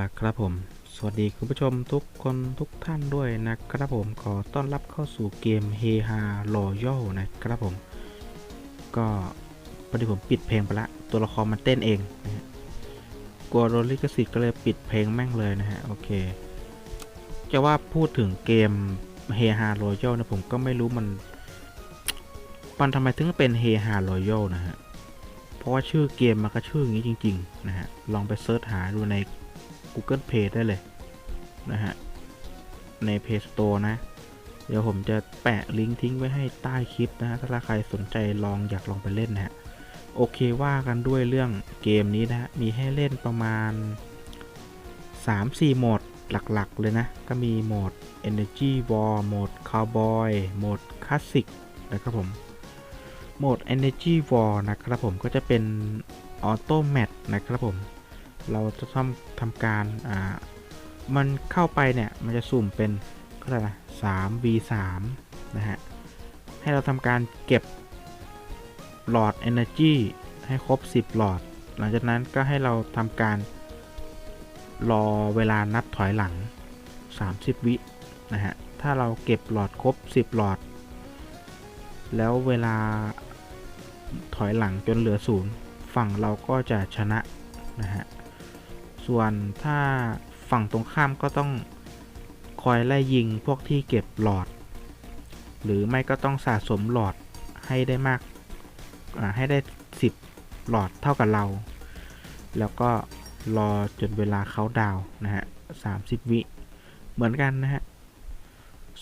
ล่ะครับผม สวัสดีคุณผู้ชมทุกคนทุกท่านด้วยนะครับผม ขอต้อนรับเข้าสู่เกมเฮฮา r o y a l นะครับผม ก็พอดีผมปิดเพลงไปละ ตัวละครมันเต้นเองนะฮะกลัวโดนลิขสิทธิ์ก็เลยปิดเพลงแม่งเลยนะฮะ โอเค จะว่าพูดถึงเกมเฮฮา r o y a l นะผมก็ไม่รู้มันมันทำไมถึงเป็นเฮฮา r o y a l นะฮะ เพราะว่าชื่อเกมมันก็ชื่ออย่างนี้จริง ๆ นะฮะ ลองไปเซิร์ชหาดูใน Google Play ได้เลยนะฮะ ใน Play Store นะ เดี๋ยวผมจะแปะลิงก์ทิ้งไว้ให้ใต้คลิปนะฮะ ถ้าใครสนใจลองอยากลองไปเล่นนะฮะ โอเคว่ากันด้วยเรื่องเกมนี้นะฮะ มีให้เล่นประมาณ 3-4 โหมดหลักๆ เลยนะ ก็มีโหมด Energy War โหมด Cowboy โหมด Classic นะครับผม โหมด Energy War นะครับผมก็จะเป็น Auto Match นะครับผม เราจะทำทำการอ่ามันเข้าไปเนี่ยมันจะสุ่มเป็นก็ไนะสาม v สามนะฮะให้เราทำการเก็บหลอด Energy ให้ครบ 10 หลอด หลังจากนั้นก็ให้เราทำการรอเวลานับถอยหลัง 30 วินะฮะ ถ้าเราเก็บหลอดครบ 10 หลอด แล้วเวลาถอยหลังจนเหลือศูนย์ฝั่งเราก็จะชนะนะฮะ ส่วนถ้าฝั่งตรงข้ามก็ต้องคอยไล่ยิงพวกที่เก็บหลอด หรือไม่ก็ต้องสะสมหลอดให้ได้มากให้ได้ 10 หลอดเท่ากับเรา แล้วก็รอจนเวลาเขาดาวน์นะฮะ30วิ เหมือนกันนะฮะ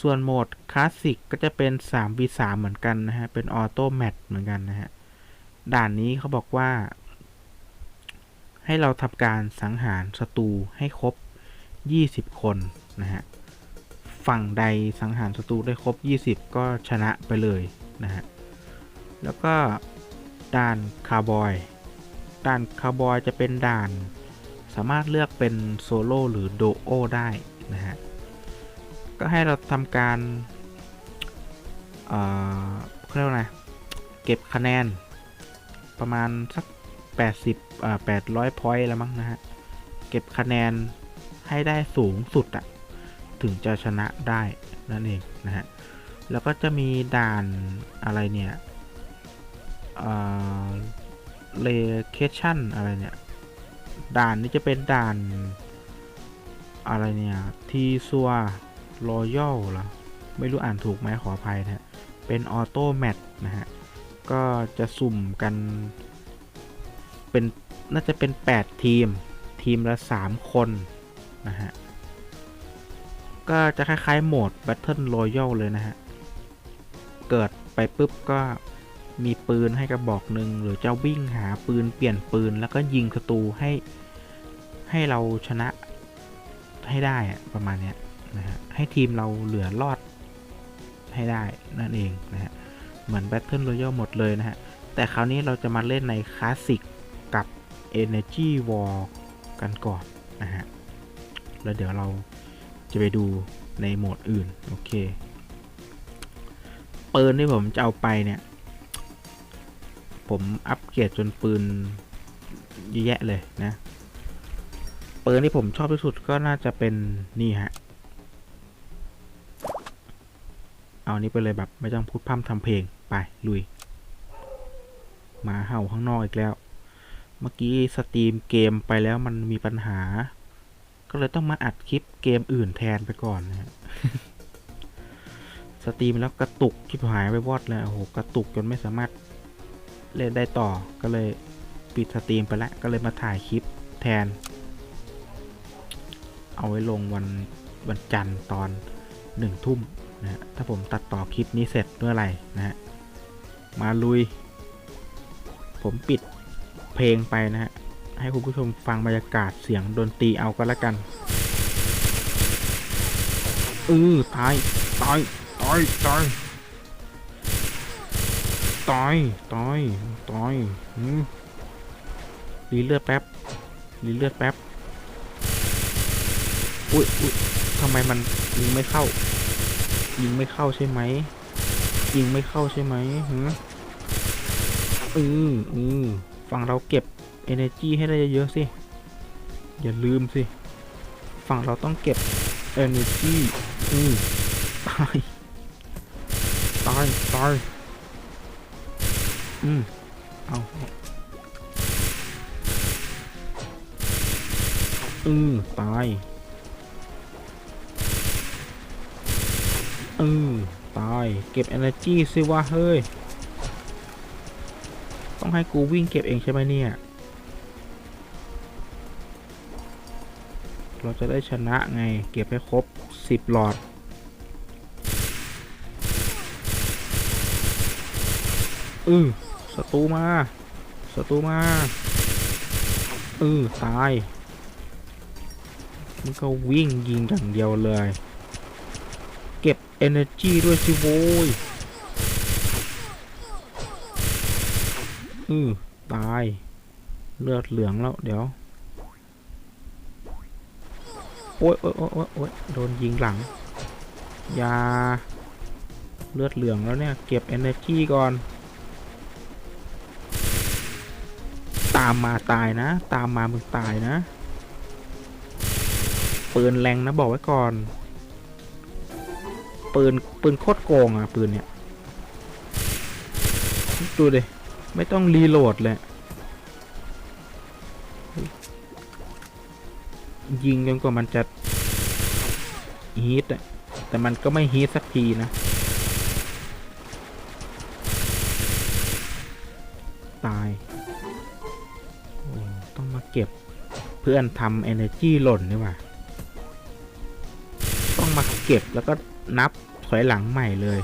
ส่วนโหมดคลาสสิกก็จะเป็น 3v3 เหมือนกันนะฮะ เป็นออโต้แมทเหมือนกันนะฮะ ด่านนี้เขาบอกว่า ให้เราทำการสังหารศัตรูให้ครบ 20 คนนะฮะ ฝั่งใดสังหารศัตรูได้ครบ 20 ก็ชนะไปเลยนะฮะ แล้วก็ด่านคาร์บอย ด่านคาร์บอยจะเป็นด่านสามารถเลือกเป็นโซโล่หรือโดโอได้นะฮะ ก็ให้เราทำการเอ่อเรียกว่าไงเก็บคะแนนประมาณสัก 80อ่า800พอยต์แล้วมั้งนะฮะ เก็บคะแนนให้ได้สูงสุดอะถึงจะชนะได้นั่นเองนะฮะ แล้วก็จะมีด่านอะไรเนี่ยเลเคชั่นอะไรเนี่ย ด่านนี้จะเป็นด่าน อะไรเนี่ยทีซัวรอยัลหรอไม่รู้อ่านถูกไหมขออภัยนะฮะเป็นออโต้แมทนะฮะ ก็จะสุ่มกัน เป็นน่าจะเป็น 8 ทีม ทีมละ 3 คน นะฮะ ก็จะคล้ายๆโหมด Battle Royale เลยนะฮะ เกิดไปปุ๊บก็มีปืนให้กระบอกหนึ่งหรือจะวิ่งหาปืนเปลี่ยนปืนแล้วก็ยิงศัตรูให้ให้เราชนะให้ได้อะประมาณเนี้ยนะฮะให้ทีมเราเหลือรอดให้ได้นั่นเองนะฮะเหมือน Battle Royale หมดเลยนะฮะ แต่คราวนี้เราจะมาเล่นในคลาสสิก Energy War กันก่อนนะฮะ แล้วเดี๋ยวเราจะไปดูในโหมดอื่น โอเค ปืนที่ผมจะเอาไปเนี่ย ผมอัปเกรดจนปืนเยอะแยะเลยนะ ปืนที่ผมชอบที่สุดก็น่าจะเป็นนี่ฮะ เอานี้ไปเลยแบบไม่ต้องพูดพร่ำทำเพลงไปลุย มาเห่าข้างนอกอีกแล้ว เมื่อกี้สตรีมเกมไปแล้วมันมีปัญหา ก็เลยต้องมาอัดคลิปเกมอื่นแทนไปก่อนนะฮะสตรีมแล้วกระตุกชิบหายไปวอดเลยโอ้โหกระตุกจนไม่สามารถเล่นได้ต่อก็เลยปิดสตรีมไปแล้วก็เลยมาถ่ายคลิปแทน เอาไว้ลงวันวันจันทร์ตอนหนึ่งทุ่มนะฮะถ้าผมตัดต่อคลิปนี้เสร็จเมื่อไหร่นะฮะมาลุย ผมปิด เพลงไปนะฮะ ให้คุณผู้ชมฟังบรรยากาศเสียงดนตรีเอาก็แล้วกันเออตายตายตายตายตายตายตายรีเลือดแป๊บรีเลือดแป๊บอุ้ยอุ้ยทำไมมันยิงไม่เข้า ยิงไม่เข้าใช่ไหมยิงไม่เข้าใช่ไหมหืมเออเออ ฝั่งเราเก็บ energy ให้ได้เยอะๆสิ อย่าลืมสิ ฝั่งเราต้องเก็บ energy อืมตายตายตายอืมเอาอืมตายอืมตาย เก็บ energy สิวะเฮ้ย ให้กูวิ่งเก็บเองใช่ไหมเนี่ย เราจะได้ชนะไง เก็บให้ครบ 10 หลอด อือศัตรูมาศัตรูมา อือตาย มันก็วิ่งยิงอย่างเดียวเลย เก็บ energy ด้วยสิโว้ย อือตาย เลือดเหลืองแล้วเดี๋ยว โอ๊ยโอ๊ยโอ๊ยโอ๊ยโดนยิงหลัง ยา เลือดเหลืองแล้วเนี่ย เก็บ energy ก่อน ตามมาตายนะ ตามมามึงตายนะ ปืนแรงนะบอกไว้ก่อน ปืนปืนโคตรโกงอะปืนเนี่ย ดูดิ ไม่ต้องรีโหลดเลยยิงจนกว่ามันจะฮีทอะแต่มันก็ไม่ฮีทสักทีนะ ตาย ต้องมาเก็บเพื่อนทำ energy หล่นนี่ว่า ต้องมาเก็บแล้วก็นับถอยหลังใหม่เลย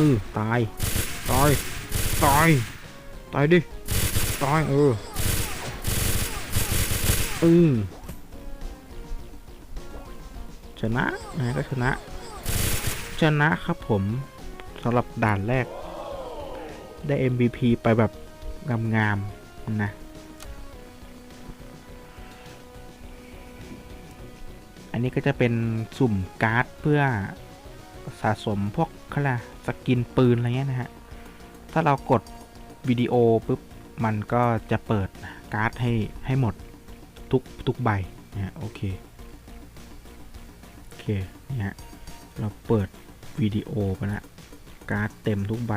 ออตาย ตาย ตาย ตายดิ ตายเอออืมชนะนะก็ชนะ ชนะครับผมสำหรับด่านแรก ได้ MVP ไปแบบงามๆนะอันนี้ก็จะเป็นสุ่มการ์ดเพื่อ สะสมพวกเขาเรียกอะไรสกินปืนอะไรเงี้ยนะฮะ ถ้าเรากดวิดีโอปุ๊บ มันก็จะเปิดการ์ดให้ให้หมดทุกทุกใบนะโอเค โอเคเนี่ยฮะ เราเปิดวิดีโอไปล้วการ์ดเต็มทุกใบ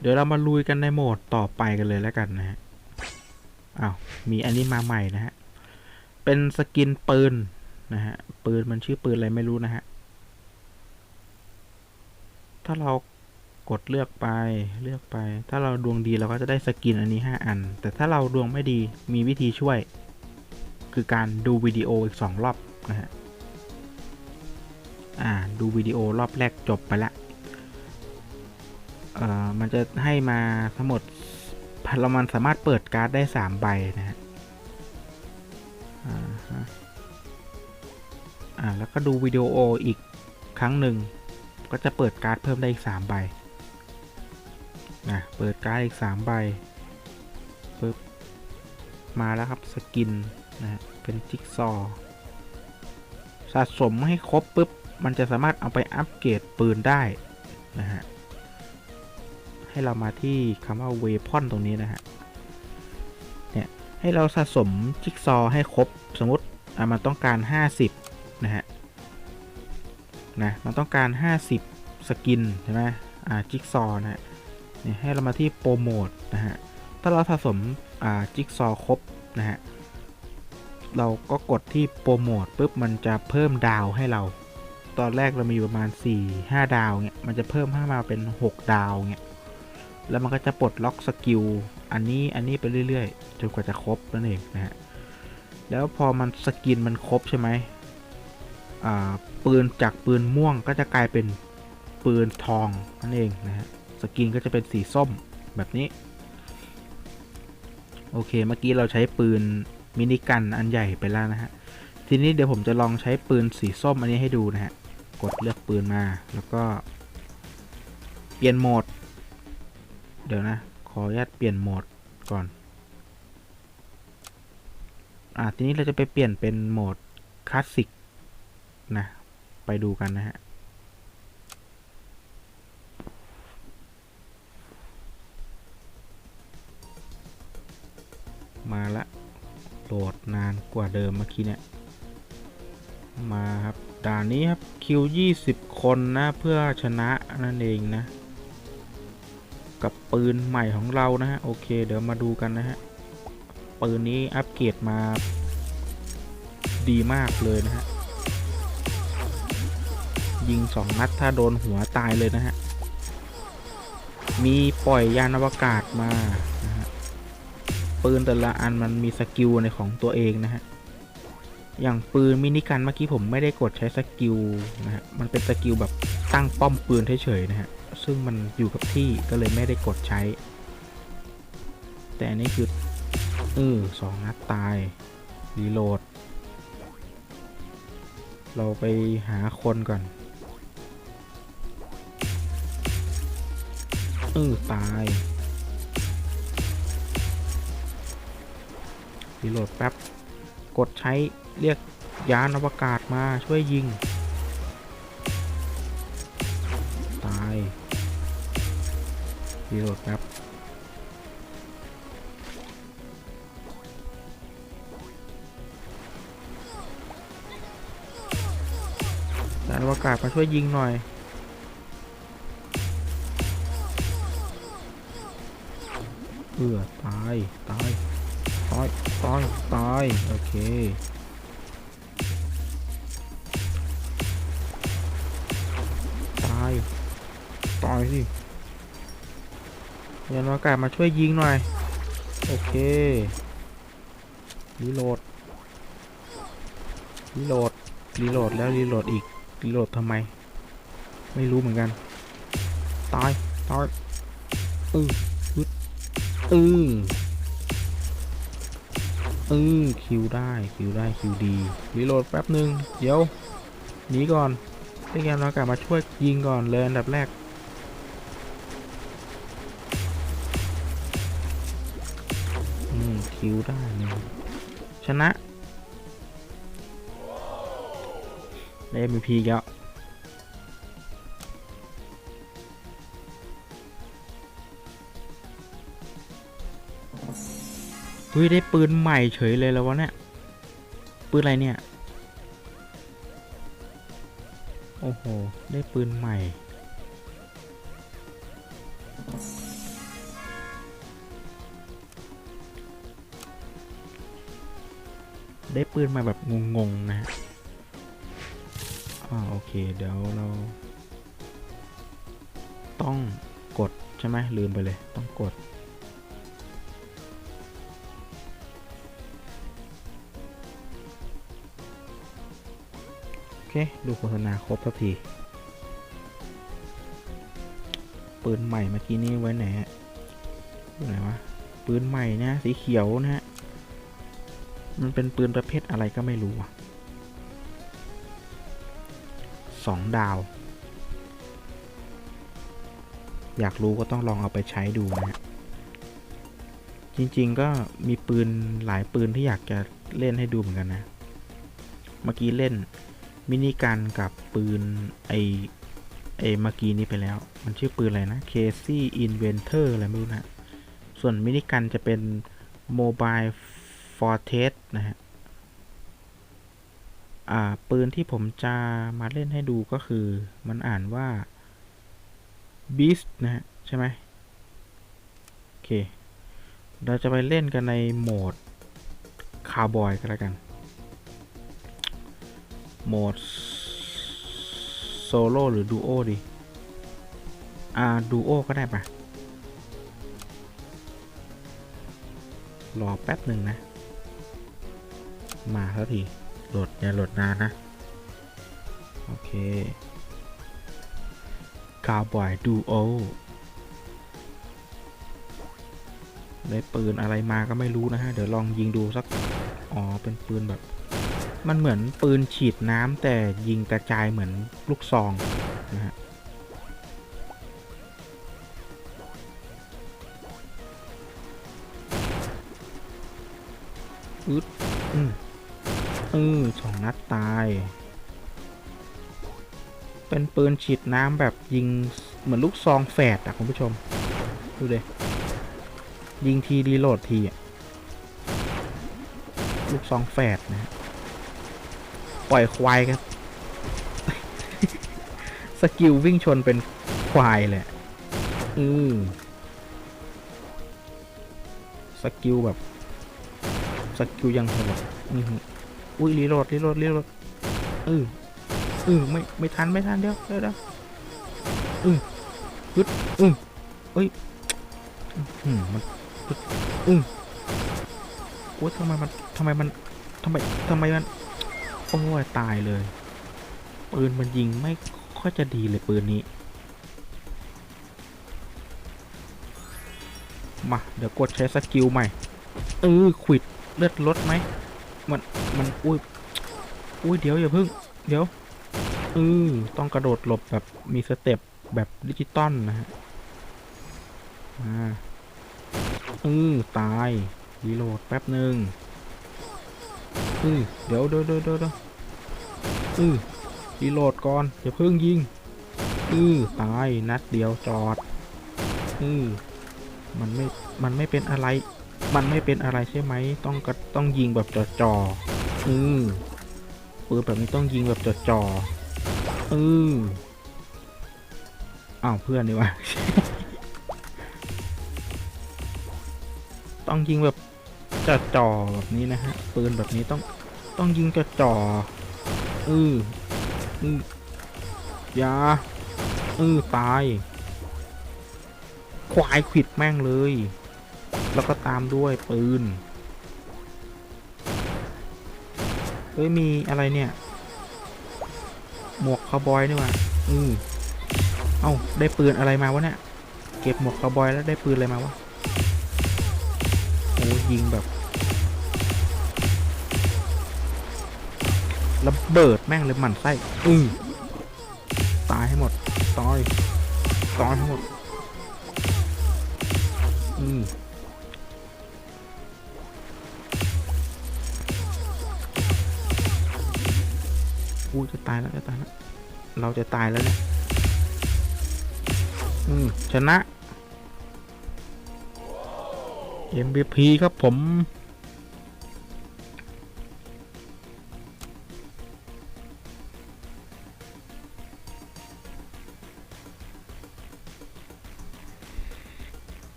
เดี๋ยวเรามาลุยกันในโหมดต่อไปกันเลยแล้วกันนะฮะ อ้าว มีอันนี้มาใหม่นะฮะ เป็นสกินปืน นะฮะ ปืนมันชื่อปืนอะไรไม่รู้นะฮะ ถ้าเรากดเลือกไปเลือกไป ถ้าเราดวงดีเราก็จะได้สกินอันนี้ 5 อัน แต่ถ้าเราดวงไม่ดีมีวิธีช่วย คือการดูวิดีโออีก 2 รอบนะฮะ อ่าดูวิดีโอรอบแรกจบไปละเอ่อมันจะให้มาทั้งหมดเรามันสามารถเปิดการ์ดได้ 3 ใบนะฮะอ่าฮะ อ่าแล้วก็ดูวิดีโออีกครั้งหนึ่ง ก็จะเปิดการ์ดเพิ่มได้อีก 3 ใบนะเปิดการ์ดอีก 3 ใบปึ๊บมาแล้วครับสกินนะเป็นจิ๊กซอสะสมให้ครบปุ๊บ มันจะสามารถเอาไปอัปเกรดปืนได้นะฮะให้เรามาที่คำว่าเวพอนตรงนี้นะฮะเนี่ยให้เราสะสมจิ๊กซอให้ครบสมมติอะมันต้องการ 50 นะมันต้องการ 50 สกินใช่ไหมอ่าจิ๊กซอนะฮะนี่ให้เรามาที่โปรโมทนะฮะ ถ้าเราสะสมอ่าจิ๊กซอครบนะฮะ เราก็กดที่โปรโมทปุ๊บมันจะเพิ่มดาวให้เรา ตอนแรกเรามีประมาณ 4 5 ดาวเนี่ยมันจะเพิ่มให้มาเป็น 6 ดาวเนี่ยแล้วมันก็จะปลดล็อกสกิลอันนี้อันนี้ไปเรื่อยๆจนกว่าจะครบนั่นเองนะฮะ แล้วพอมันสกินมันครบใช่ไหม ปืนจากปืนม่วงก็จะกลายเป็นปืนทองนั่นเองนะฮะสกินก็จะเป็นสีส้มแบบนี้ โอเคเมื่อกี้เราใช้ปืนมินิกันอันใหญ่ไปแล้วนะฮะทีนี้เดี๋ยวผมจะลองใช้ปืนสีส้มอันนี้ให้ดูนะฮะกดเลือกปืนมาแล้วก็ เปลี่ยนโหมด เดี๋ยวนะ ขออนุญาตเปลี่ยนโหมดก่อนอ่าทีนี้เราจะไปเปลี่ยนเป็นโหมดคลาสสิก นะ ไปดูกันนะฮะมาละโหลดนานกว่าเดิมเมื่อกี้เนี่ย มาครับด่านนี้ครับคิว 20 คนนะเพื่อชนะนั่นเองนะ กับปืนใหม่ของเรานะฮะ โอเค เดี๋ยวมาดูกันนะฮะ ปืนนี้อัปเกรดมาดีมากเลยนะฮะ ยิงสองนัดถ้าโดนหัวตายเลยนะฮะ มีปล่อยยานอวกาศมานะฮะปืนแต่ละอันมันมีสกิลในของตัวเองนะฮะ อย่างปืนมินิกันเมื่อกี้ผมไม่ได้กดใช้สกิลนะฮะ มันเป็นสกิลแบบตั้งป้อมปืนเฉยๆนะฮะ ซึ่งมันอยู่กับที่ก็เลยไม่ได้กดใช้ แต่อันนี้คือเออสองนัดตายรีโหลด เราไปหาคนก่อน เออตายรีโหลดแป๊บ กดใช้เรียกยานอวกาศมาช่วยยิง ตายรีโหลดแป๊บยานอวกาศมาช่วยยิงหน่อย เอือตายตายตายตายตายโอเคตายตายสิยานอวกาศมาช่วยยิงหน่อย โอเครีโหลดรีโหลดรีโหลดแล้วรีโหลดอีกรีโหลดทำไม ไม่รู้เหมือนกัน ตาย ตายอือ เออืออคิวได้คิวได้คิวดีรีโหลดแป๊บหนึ่งเดี๋ยวหนีก่อนได้แกนอากาศมาช่วยยิงก่อนเลยอันดับแรกอืมคิวได้หนึ่งชนะได้ MVP แล้ว เฮ้ยได้ปืนใหม่เฉยเลยแล้ววะเนี่ย ปืนอะไรเนี่ย โอ้โห ได้ปืนใหม่ ได้ปืนมาแบบงงๆนะฮะอ่าโอเค เดี๋ยวเรา ต้องกดใช่ไหมลืมไปเลย ต้องกด เค ดูโฆษณาครบสักที ปืนใหม่เมื่อกี้นี้ไว้ไหนอะอยู่ไหนวะ ปืนใหม่นี่ยสีเขียวนะฮะ มันเป็นปืนประเภทอะไรก็ไม่รู้อะสองดาว อยากรู้ก็ต้องลองเอาไปใช้ดูนะฮะ จริงๆก็มีปืนหลายปืนที่อยากจะเล่นให้ดูเหมือนกันนะ เมื่อกี้เล่น มินิกันกับปืนไอไอเมื่อกี้นี้ไปแล้ว มันชื่อปืนอะไรนะ Casey Inventor อะไรไม่รู้นะ ส่วนมินิกันจะเป็น Mobile Fortress นะฮะอ่าปืนที่ผมจะมาเล่นให้ดูก็คือ มันอ่านว่า Beast นะฮะ ใช่ไหมโอเค เราจะไปเล่นกันในโหมดคาวบอยก็แล้วกัน โหมดโซโล่หรือดูโอดีอ่าดูโอก็ได้ปะรอแป๊บหนึ่งนะ มาแล้วทีโหลดอย่าโหลดนานนะ โอเคคาวบอยดูโอได้ปืนอะไรมาก็ไม่รู้นะฮะ เดี๋ยวลองยิงดูสัก อ๋อ เป็นปืนแบบ มันเหมือนปืนฉีดน้ำแต่ยิงกระจายเหมือนลูกซองนะฮะอึดอืมเออสองนัดตาย เป็นปืนฉีดน้ำแบบยิงเหมือนลูกซองแฝดอะคุณผู้ชม ดูเลยยิงทีรีโหลดทีอะลูกซองแฝดนะฮะ ปล่อยควายครับ สกิลวิ่งชนเป็นควายเลย อือสกิลแบบ สกิลยังโหดอือหืออุ้ยรีโหลดรีโหลดรีโหลดอืออือไม่ไม่ทันไม่ทันเดี๋ยวเดี๋ยวเดี๋ยวอือฮึดอือเอ้ยอืมมันอือโอ้ยทำไมมันทำไมมันทำไมทำไมมัน โอ้ยตายเลย ปืนมันยิงไม่ค่อยจะดีเลยปืนนี้ มา เดี๋ยวกดใช้สกิลใหม่ เออขวิดเลือดลดไหม มัน มัน อุ้ย อุ้ย เดี๋ยวอย่าพึ่ง เดี๋ยวเออต้องกระโดดหลบแบบมีสเต็ปแบบดิจิตอลนะฮะอ่าเออตายรีโหลดแป๊บหนึ่ง เออเดี๋ยวเดี๋ยวเดี๋ยวเดี๋ยวเดี๋ยวเออรีโหลดก่อนอย่าเพิ่งยิงเออตายนัดเดียวจอดเออมันไม่มันไม่เป็นอะไร มันไม่เป็นอะไรใช่ไหมต้องกระต้องยิงแบบจ่อจ่อๆเออปืนแบบนี้ต้องยิงแบบจ่อจ่อๆเอออ้าวเพื่อนดีวะต้องยิงแบบ จ่อจ่อแบบนี้นะฮะปืนแบบนี้ต้องต้องยิงจ่อจ่อๆอืออืออยาอือตายควายขิดแม่งเลย แล้วก็ตามด้วยปืนเฮ้ยมีอะไรเนี่ย หมวกคาวบอยนี่ว่าอือเอ้าได้ปืนอะไรมาวะเนี่ยเก็บหมวกคาวบอยแล้วได้ปืนอะไรมาวะ อ้ยิงแบบระเบิดแม่งเลยหมั่นไส้อือตายให้หมดตายตายให้หมดอืมอู้จะตายแล้วจะตายแล้วเราจะตายแล้วเนี่ยอืมชนะ MVP ครับผม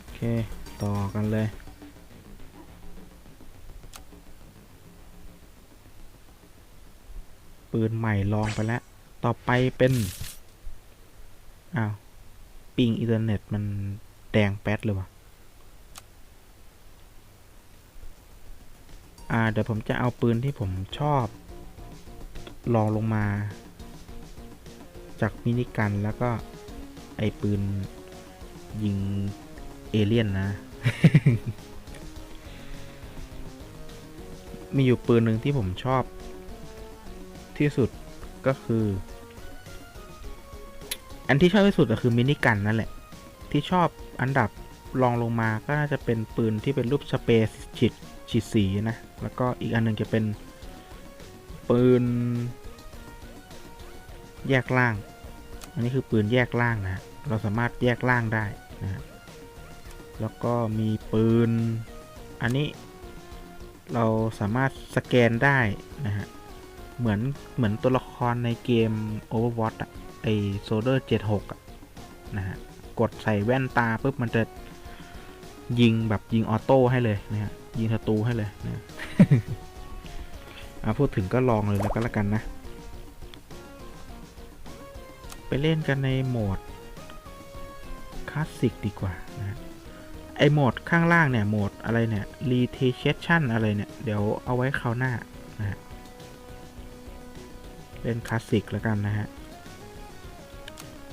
โอเค ต่อกันเลยปืนใหม่ลองไปแล้ว ต่อไปเป็น อ้าว ปิงอินเทอร์เน็ตมันแดงแป๊ดเลยวะ อ่าเดี๋ยวผมจะเอาปืนที่ผมชอบลองลงมา จากมินิกันแล้วก็ไอปืนยิงเอเลี่ยนนะ มีอยู่ปืนหนึ่งที่ผมชอบ ที่สุดก็คือ อันที่ชอบที่สุดก็คือมินิกันนั่นแหละ ที่ชอบอันดับรองลงมาก็น่าจะเป็นปืนที่เป็นรูปสเปซฉีดฉีดสีนะ แล้วก็อีกอันหนึ่งจะเป็นปืน แยกล่าง อันนี้คือปืนแยกล่างนะเราสามารถแยกล่างได้นะแล้วก็มีปืน อันนี้เราสามารถสแกนได้นะฮะ เหมือนเหมือนตัวละครในเกม Overwatch อะไอโซเดอร์76อะนะฮะ กดใส่แว่นตาปุ๊บมันจะ ยิงแบบยิงออโต้ให้เลยนะฮะยิงศัตรูให้เลยนะอะพูดถึงก็ลองเลยแล้วก็แล้วกันนะ ไปเล่นกันในโหมดคลาสสิกดีกว่านะไอโหมดข้างล่างเนี่ยโหมดอะไรเนี่ย r e t a t i o n อะไรเนี่ย เดี๋ยวเอาไว้คราวหน้านะฮะเล่นคลาสสิกแล้วกันนะฮะ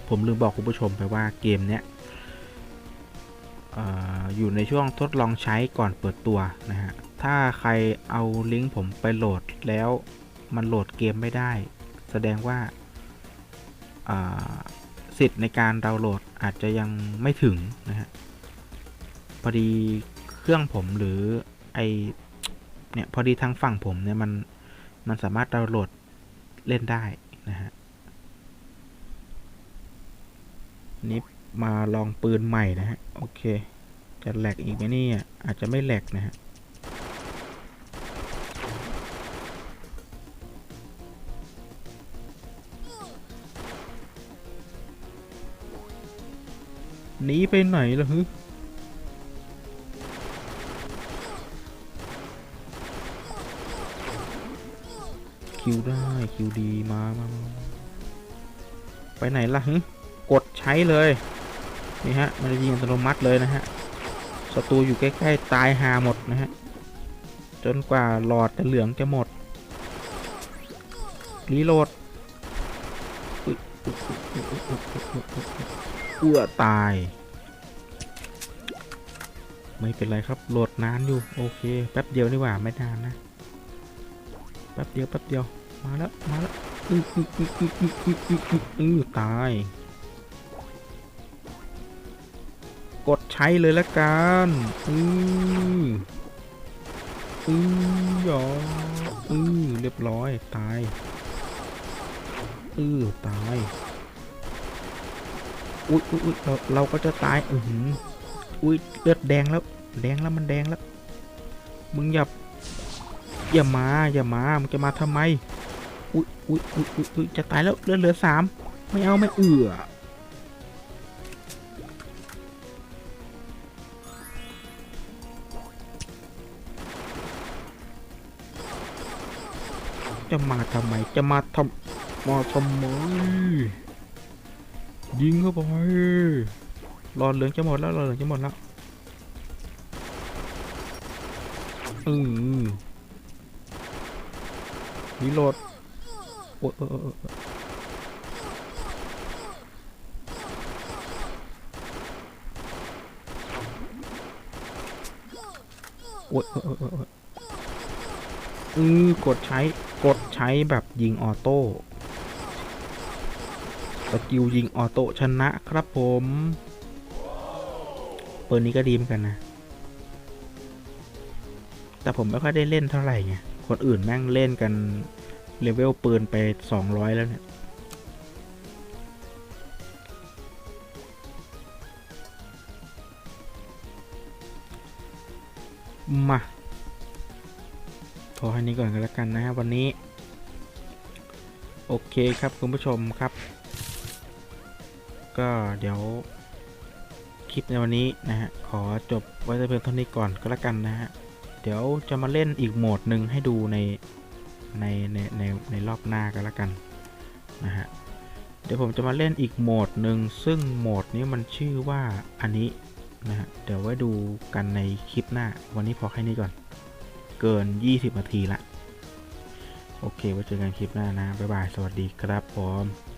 ผมลืมบอกคุณผู้ชมไปว่าเกมเนี้ย อยู่ในช่วงทดลองใช้ก่อนเปิดตัวนะฮะ ถ้าใครเอาลิงก์ผมไปโหลดแล้วมันโหลดเกมไม่ได้ แสดงว่าอ่าสิทธิ์ในการดาวน์โหลดอาจจะยังไม่ถึงนะฮะ พอดีเครื่องผมหรือไอเนี่ยพอดีทางฝั่งผมเนี่ยมันมันสามารถดาวน์โหลดเล่นได้นะฮะนี่ มาลองปืนใหม่นะฮะ โอเค จะแหลกอีกไหมนี่อาจจะไม่แหลกนะฮะ หนีไปไหนล่ะฮึคิวได้คิวดีมามา ไปไหนล่ะฮึกดใช้เลย นี่ฮะมันจะยิงอัตโนมัติเลยนะฮะศัตรูอยู่ใกล้ๆตายหาหมดนะฮะจนกว่าหลอดจะเหลืองจะหมดรีโหลดเอื้อตาย ไม่เป็นไรครับโหลดนานอยู่โอเคแป๊บเดียวนี่หว่าไม่นานนะแป๊บเดียวแป๊บเดียวมาแล้วมาแล้วอื้อตาย ใช้เลยละกันอืออือหยออือเรียบร้อย ตายอือตาย อุ๊ยอุ๊ยเราเราก็จะตาย อือหืออุ๊ยเลือดแดงแล้ว แดงแล้วมันแดงแล้ว มึงอย่าอย่ามาอย่ามา มึงจะมาทำไม อุ๊ยอุ๊ยอุ๊ยอุ๊ยอุ๊ยจะตายแล้วเลือดเหลือสามไม่เอาไม่เอือ จะมาทำไม จะมาทำมาทำไม ยิงเข้าไปหลอดเหลืองจะหมดแล้วหลอดเหลืองจะหมดแล้วอือรีโหลดโอ้ยเออโอ้ยเออเออเออเอออือกดใช้ กด ช้แบบยิงออโต้สกิลยิงออโต้ชนะครับผมปืนนี้ก็ดีเหมือนกันนะ แต่ผมไม่ค่อยได้เล่นเท่าไหร่ไง คนอื่นแม่งเล่นกัน เลเวลปืนไป 200 แล้วเนี่ยมาพอให้นี้ก่อนกันแล้วกันนะฮะวันนี้ โอเคครับคุณผู้ชมครับ ก็เดี๋ยวคลิปในวันนี้นะฮะขอจบไว้แต่เพียงเท่านี้ก่อนก็แล้วกันนะฮะเดี๋ยวจะมาเล่นอีกโหมดหนึ่งให้ดูในในในในในรอบหน้ากันแล้วกันนะฮะเดี๋ยวผมจะมาเล่นอีกโหมดหนึ่งซึ่งโหมดนี้มันชื่อว่าอันนี้นะฮะเดี๋ยวไว้ดูกันในคลิปหน้า วันนี้พอแค่นี้ก่อน เกิน 20 นาทีละ โอเคไว้เจอกันคลิปหน้านะ บ๊ายบาย สวัสดีครับผม